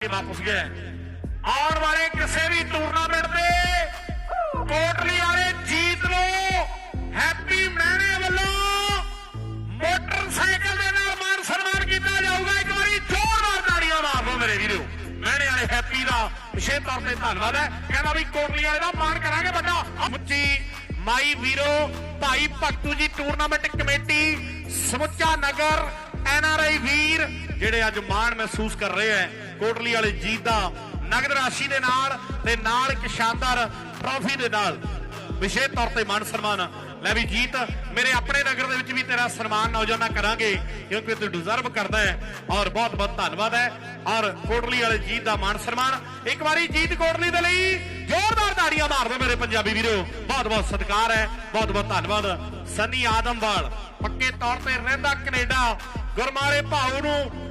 ਵਾਪਸ ਗਏ। ਆਉਣ ਵਾਲੇ ਕਿਸੇ ਵੀ ਟੂਰਨਾਮੈਂਟ ਦੇ ਕੋਟਲੀ ਵਾਲੇ ਜੀਤ ਨੂੰ ਹੈਪੀ ਮਹਿਣੇ ਵੱਲੋਂ ਮੋਟਰਸਾਈਕਲ ਦੇ ਨਾਲ ਮਾਨ ਸਨਮਾਨ ਕੀਤਾ ਜਾਊਗਾ। ਇੱਕ ਵਾਰੀ ਜ਼ੋਰਦਾਰ ਤਾੜੀਆਂ ਮਾਰ ਮੇਰੇ ਵੀਰੋ। ਮਹਿਣੇ ਵਾਲੇ ਹੈਪੀ ਦਾ ਵਿਸ਼ੇਸ਼ ਤੌਰ ਤੇ ਧੰਨਵਾਦ ਹੈ। ਕਹਿੰਦਾ ਵੀ ਕੋਟਲੀ ਵਾਲੇ ਦਾ ਮਾਨ ਕਰਾਂਗੇ ਵੱਡਾ। ਮੁੱਚੀ ਮਾਈ ਵੀਰੋ ਭਾਈ ਭਗਤੂ ਜੀ ਟੂਰਨਾਮੈਂਟ ਕਮੇਟੀ, ਸਮੁੱਚਾ ਨਗਰ, ਐਨ ਆਰ ਆਈ ਵੀਰ, ਜਿਹੜੇ ਅੱਜ ਮਾਣ ਮਹਿਸੂਸ ਕਰ ਰਹੇ ਹੈ। ਕੋਟਲੀ ਵਾਲੇ ਜੀਤ ਦਾ ਨਗਦ ਰਾਸ਼ੀ ਦੇ ਨਾਲ ਤੇ ਨਾਲ ਇੱਕ ਸ਼ਾਨਦਾਰ ਟਰਾਫੀ ਦੇ ਨਾਲ। ਵਿਸ਼ੇਸ਼ ਤੌਰ ਤੇ ਮਾਨ ਸਨਮਾਨ ਲੈ ਵੀ ਜੀਤ, ਮੇਰੇ ਆਪਣੇ ਨਗਰ ਦੇ ਵਿੱਚ ਵੀ ਤੇਰਾ ਸਨਮਾਨ ਨੌਜਵਾਨਾਂ ਕਰਾਂਗੇ, ਕਿਉਂਕਿ ਤੂੰ ਡਿਜ਼ਰਵ ਕਰਦਾ ਹੈ ਔਰ ਬਹੁਤ ਬਹੁਤ ਧੰਨਵਾਦ ਹੈ। ਔਰ ਕੋਟਲੀ ਵਾਲੇ ਜੀਤ ਦਾ ਮਾਨ ਸਨਮਾਨ, ਇੱਕ ਵਾਰੀ ਜੀਤ ਕੋਟਲੀ ਦੇ ਲਈ, ਜੋ ਤਾੜੀਆਂ ਮੇਰੇ ਪੰਜਾਬੀ ਵੀਰੋ, ਬਹੁਤ ਬਹੁਤ ਸਤਿਕਾਰ ਹੈ, ਬਹੁਤ ਬਹੁਤ ਧੰਨਵਾਦ। ਸਨੀ ਆਦਮਵਾਲ, ਪੱਕੇ ਤੌਰ ਤੇ ਰਹਿੰਦਾ ਕੈਨੇਡਾ, ਗੁਰਮਾਰੇ ਭਾਉ ਨੂੰ